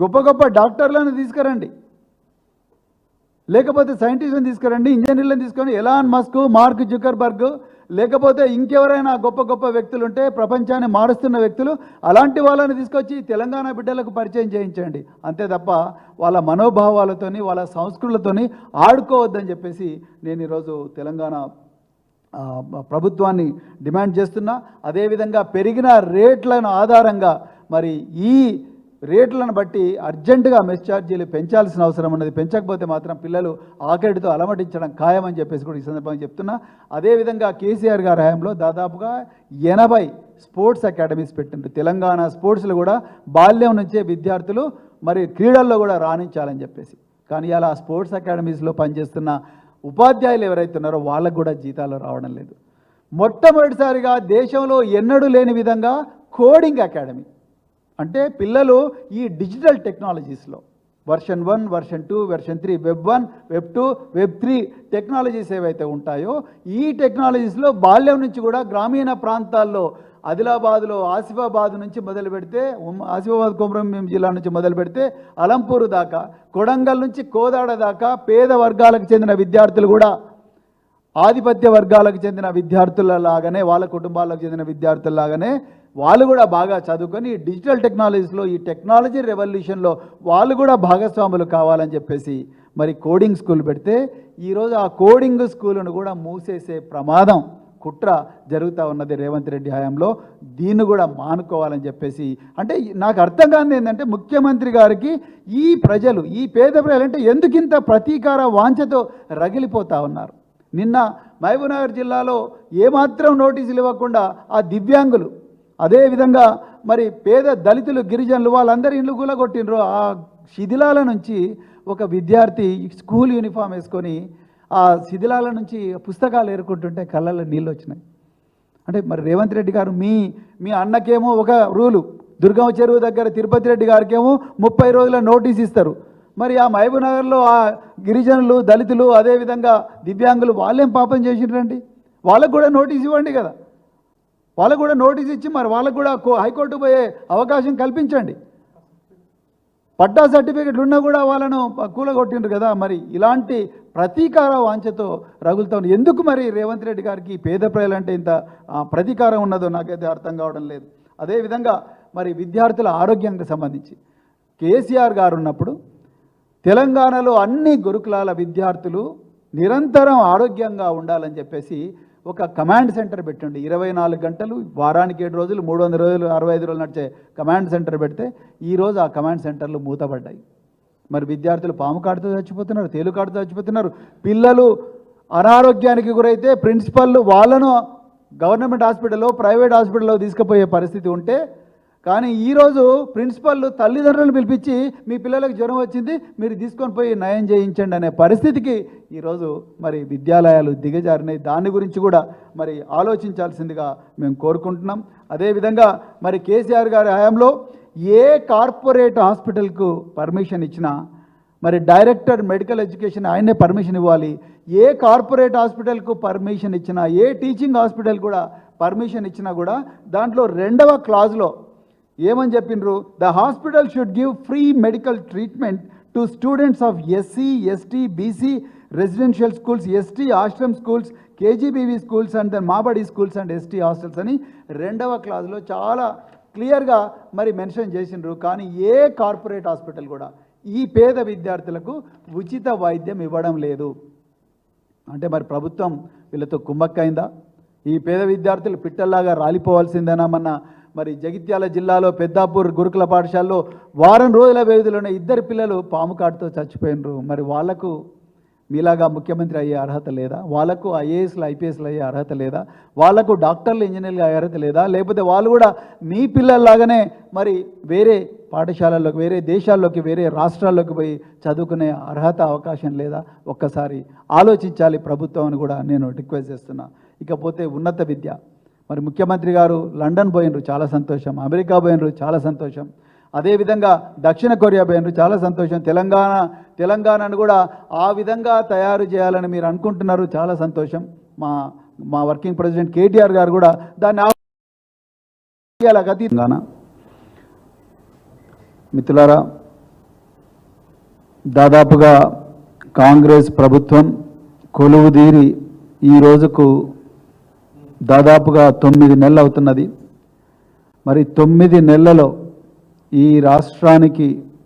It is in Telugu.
గొప్ప గొప్ప డాక్టర్లను తీసుకురండి. లేకపోతే సైంటిస్ట్లను తీసుకురండి ఇంజనీర్లను తీసుకొని ఎలాన్ మస్క్ మార్క్ జుకర్బర్గ్ లేకపోతే ఇంకెవరైనా గొప్ప గొప్ప వ్యక్తులు ఉంటే ప్రపంచాన్ని మారుస్తున్న వ్యక్తులు అలాంటి వాళ్ళని తీసుకొచ్చి తెలంగాణ బిడ్డలకు పరిచయం చేయించండి. అంతే తప్ప వాళ్ళ మనోభావాలతోని వాళ్ళ సంస్కృతులతోని ఆడుకోవద్దని చెప్పేసి నేను ఈరోజు తెలంగాణ ప్రభుత్వాన్ని డిమాండ్ చేస్తున్నా. అదేవిధంగా పెరిగిన రేట్లను ఆధారంగా మరి ఈ రేట్లను బట్టి అర్జెంటుగా మెస్ ఛార్జీలు పెంచాల్సిన అవసరం ఉన్నది. పెంచకపోతే మాత్రం పిల్లలు ఆకలితో అలమటించడం ఖాయమని చెప్పేసి కూడా ఈ సందర్భంగా చెప్తున్నా. అదేవిధంగా కేసీఆర్ గారి హయాంలో దాదాపుగా ఎనభై స్పోర్ట్స్ అకాడమీస్ పెట్టిండ్రు. తెలంగాణ స్పోర్ట్స్లో కూడా బాల్యం నుంచే విద్యార్థులు మరి క్రీడల్లో కూడా రాణించాలని చెప్పేసి. కానీ అలా స్పోర్ట్స్ అకాడమీస్లో పనిచేస్తున్న ఉపాధ్యాయులు ఎవరైతే ఉన్నారో వాళ్ళకు కూడా జీతాలు రావడం లేదు. మొట్టమొదటిసారిగా దేశంలో ఎన్నడూ లేని విధంగా కోడింగ్ అకాడమీ. అంటే పిల్లలు ఈ digital టెక్నాలజీస్లో version one version two version three web one web two web three technologies ఏవైతే ఉంటాయో ఈ టెక్నాలజీస్లో బాల్యం నుంచి కూడా గ్రామీణ ప్రాంతాల్లో ఆదిలాబాద్లో ఆసిఫాబాద్ నుంచి మొదలు పెడితే ఆసిఫాబాద్ కొమరంభీం జిల్లా నుంచి మొదలు పెడితే అలంపూరు దాకా కొడంగల్ నుంచి కోదాడ దాకా పేద వర్గాలకు చెందిన విద్యార్థులు కూడా ఆధిపత్య వర్గాలకు చెందిన విద్యార్థుల లాగానే వాళ్ళ కుటుంబాలకు చెందిన విద్యార్థుల లాగానే వాళ్ళు కూడా బాగా చదువుకొని డిజిటల్ టెక్నాలజీస్లో ఈ టెక్నాలజీ రెవల్యూషన్లో వాళ్ళు కూడా భాగస్వాములు కావాలని చెప్పేసి మరి కోడింగ్ స్కూల్ పెడితే ఈరోజు ఆ కోడింగ్ స్కూల్ను కూడా మూసేసే ప్రమాదం కుట్ర జరుగుతూ ఉన్నది రేవంత్ రెడ్డి హయాంలో. దీన్ని కూడా మానుకోవాలని చెప్పేసి అంటే నాకు అర్థం కాని ఏంటంటే ముఖ్యమంత్రి గారికి ఈ ప్రజలు ఈ పేద ప్రజలు అంటే ఎందుకింత ప్రతీకార వాంఛతో రగిలిపోతా ఉన్నారు? నిన్న మహబూబ్నగర్ జిల్లాలో ఏమాత్రం నోటీసులు ఇవ్వకుండా ఆ దివ్యాంగులు అదేవిధంగా మరి పేద దళితులు గిరిజనులు వాళ్ళందరి ఇల్లు కూలగొట్టినరు ఆ శిథిలాల నుంచి ఒక విద్యార్థి స్కూల్ యూనిఫామ్ వేసుకొని ఆ శిథిలాల నుంచి పుస్తకాలు ఏరుకుంటుంటే కళ్ళల్లో నీళ్ళు వచ్చినాయి. అంటే మరి రేవంత్ రెడ్డి గారు మీ మీ అన్నకేమో ఒక రూలు. దుర్గమ్మ చెరువు దగ్గర తిరుపతి రెడ్డి గారికేమో ముప్పై రోజుల నోటీస్ ఇస్తారు. మరి ఆ మహబూబ్నగర్లో ఆ గిరిజనులు దళితులు అదేవిధంగా దివ్యాంగులు వాళ్ళేం పాపం చేసిండ్రండి? వాళ్ళకు కూడా నోటీస్ ఇవ్వండి కదా. వాళ్ళకు కూడా నోటీస్ ఇచ్చి మరి వాళ్ళకు కూడా హైకోర్టు పోయే అవకాశం కల్పించండి. పట్టా సర్టిఫికెట్లు ఉన్నా కూడా వాళ్ళను కూలగొట్టిండ్రు కదా మరి ఇలాంటి ప్రతీకార వాంఛతో రగులుతాం ఎందుకు మరి రేవంత్ రెడ్డి గారికి పేద ప్రజలంటే ఇంత ప్రతీకారం ఉన్నదో నాకైతే అర్థం కావడం లేదు. అదేవిధంగా మరి విద్యార్థుల ఆరోగ్యానికి సంబంధించి కేసీఆర్ గారు ఉన్నప్పుడు తెలంగాణలో అన్ని గురుకులాల విద్యార్థులు నిరంతరం ఆరోగ్యంగా ఉండాలని చెప్పేసి ఒక కమాండ్ సెంటర్ పెట్టండి. ఇరవై నాలుగు గంటలు వారానికి ఏడు రోజులు మూడు వందల రోజులు అరవై ఐదు రోజులు నడిచే కమాండ్ సెంటర్ పెడితే ఈరోజు ఆ కమాండ్ సెంటర్లు మూతపడ్డాయి. మరి విద్యార్థులు పాము కాడుతూ చచ్చిపోతున్నారు తేలు కాడుతూ చచ్చిపోతున్నారు. పిల్లలు అనారోగ్యానికి గురైతే ప్రిన్సిపల్ వాళ్ళను గవర్నమెంట్ హాస్పిటల్లో ప్రైవేట్ హాస్పిటల్లో తీసుకుపోయే పరిస్థితి ఉంటే కానీ ఈరోజు ప్రిన్సిపల్ తల్లిదండ్రులను పిలిపించి మీ పిల్లలకు జ్వరం వచ్చింది మీరు తీసుకొని పోయి నయం చేయించండి అనే పరిస్థితికి ఈరోజు మరి విద్యాలయాలు దిగజారినాయి. దాని గురించి కూడా మరి ఆలోచించాల్సిందిగా మేము కోరుకుంటున్నాం. అదేవిధంగా మరి కేసీఆర్ గారి హయాంలో ఏ కార్పొరేట్ హాస్పిటల్కు పర్మిషన్ ఇచ్చినా మరి డైరెక్టర్ మెడికల్ ఎడ్యుకేషన్ ఆయనే పర్మిషన్ ఇవ్వాలి. ఏ కార్పొరేట్ హాస్పిటల్కు పర్మిషన్ ఇచ్చినా ఏ టీచింగ్ హాస్పిటల్ కూడా పర్మిషన్ ఇచ్చినా కూడా దాంట్లో రెండవ క్లాజ్లో ఏమని చెప్పిండ్రు? The hospital should give free medical treatment to students of SC ST BC residential schools ST ashram schools KGBV schools and then Mabadi schools and ST hostels అని రెండవ క్లాస్లో చాలా క్లియర్గా మరి మెన్షన్ చేసిండ్రు. కానీ ఏ కార్పొరేట్ హాస్పిటల్ కూడా ఈ పేద విద్యార్థులకు ఉచిత వైద్యం ఇవ్వడం లేదు. అంటే మరి ప్రభుత్వం వీళ్ళతో కుమ్మక్కైందా? ఈ పేద విద్యార్థులు పిట్టల్లాగా రాలిపోవాల్సిందేనా? మన మరి జగిత్యాల జిల్లాలో పెద్దాపూర్ గురుకుల పాఠశాలలో వారం రోజుల వ్యవధిలోనే ఇద్దరు పిల్లలు పాము కాటుతో చచ్చిపోయినరు. మరి వాళ్ళకు మీలాగా ముఖ్యమంత్రి అయ్యే అర్హత లేదా? వాళ్ళకు ఐఏఎస్లు ఐపీఎస్లు అయ్యే అర్హత లేదా? వాళ్ళకు డాక్టర్లు ఇంజనీర్లు అయ్యే అర్హత లేదా? లేకపోతే వాళ్ళు కూడా మీ పిల్లల్లాగానే మరి వేరే పాఠశాలల్లోకి వేరే దేశాల్లోకి వేరే రాష్ట్రాల్లోకి పోయి చదువుకునే అర్హత అవకాశం లేదా? ఒక్కసారి ఆలోచించాలి ప్రభుత్వం అని కూడా నేను రిక్వెస్ట్ చేస్తున్నా. ఇకపోతే ఉన్నత విద్య మరి ముఖ్యమంత్రి గారు లండన్ పోయినరు చాలా సంతోషం. అమెరికా పోయినరు చాలా సంతోషం. అదేవిధంగా దక్షిణ కొరియా పోయినరు చాలా సంతోషం. తెలంగాణ తెలంగాణను కూడా ఆ విధంగా తయారు చేయాలని మీరు అనుకుంటున్నారు చాలా సంతోషం. మా మా వర్కింగ్ ప్రెసిడెంట్ కేటీఆర్ గారు కూడా దాన్ని ఆ- మిత్రులారా దాదాపుగా కాంగ్రెస్ ప్రభుత్వం కొలువుదీరి ఈ రోజుకు దాదాపుగా తొమ్మిది నెలలు అవుతున్నది. మరి తొమ్మిది నెలలలో ఈ రాష్ట్రానికి